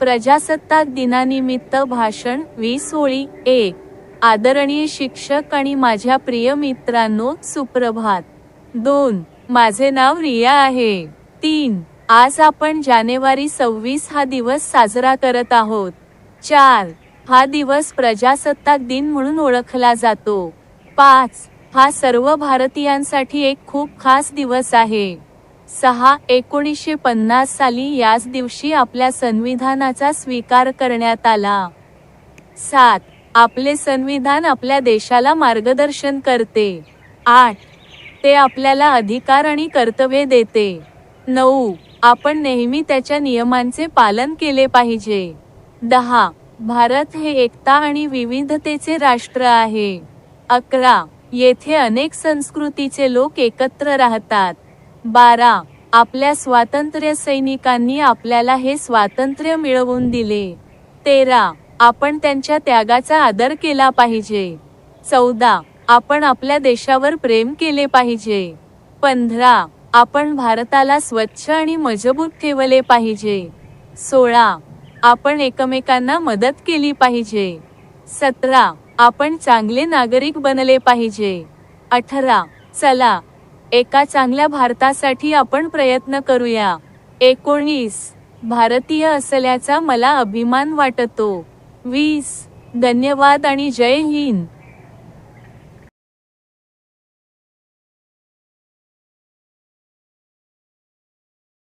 प्रजासत्ताक दिनानिमित्त भाषण वीस ओळी एक आदरणीय शिक्षक आणि माझ्या प्रिय मित्रांनो सुप्रभात. दोन माझे नाव रिया आहे. तीन आज आपण जानेवारी सव्वीस हा दिवस साजरा करत आहोत. चार हा दिवस प्रजासत्ताक दिन म्हणून ओळखला जातो. पाच हा सर्व भारतीयांसाठी एक खूप खास दिवस आहे. सहा एकोणीसशे पन्नास साली याच दिवशी आपल्या संविधानाचा स्वीकार करण्यात आला. सात. आपले संविधान आपल्या देशाला मार्गदर्शन करते. आठ. ते आपल्याला अधिकार आणि कर्तव्ये देते. नऊ. आपण नेहमी त्याच्या नियमांचे पालन केले पाहिजे. दहा. भारत हे एकता आणि विविधतेचे राष्ट्र आहे. अकरा. येथे अनेक संस्कृतीचे लोक एकत्र राहतात. बारा. आपल्या स्वातंत्र्य सैनिकांनी आपल्याला हे स्वातंत्र्य मिळवून दिले. तेरा. आपण त्यांच्या त्यागाचा आदर केला पाहिजे. चौदा. आपण आपल्या देशावर प्रेम केले पाहिजे. पंधरा. आपण भारताला स्वच्छ आणि मजबूत ठेवले पाहिजे. सोळा. आपण एकमेकांना मदत केली पाहिजे. सतरा. आपण चांगले नागरिक बनले पाहिजे. अठरा. चला एका चांगल्या भारतासाठी आपण प्रयत्न करूया. एकोणीस. भारतीय असल्याचा मला अभिमान वाटतो. वीस. धन्यवाद आणि जय हिंद.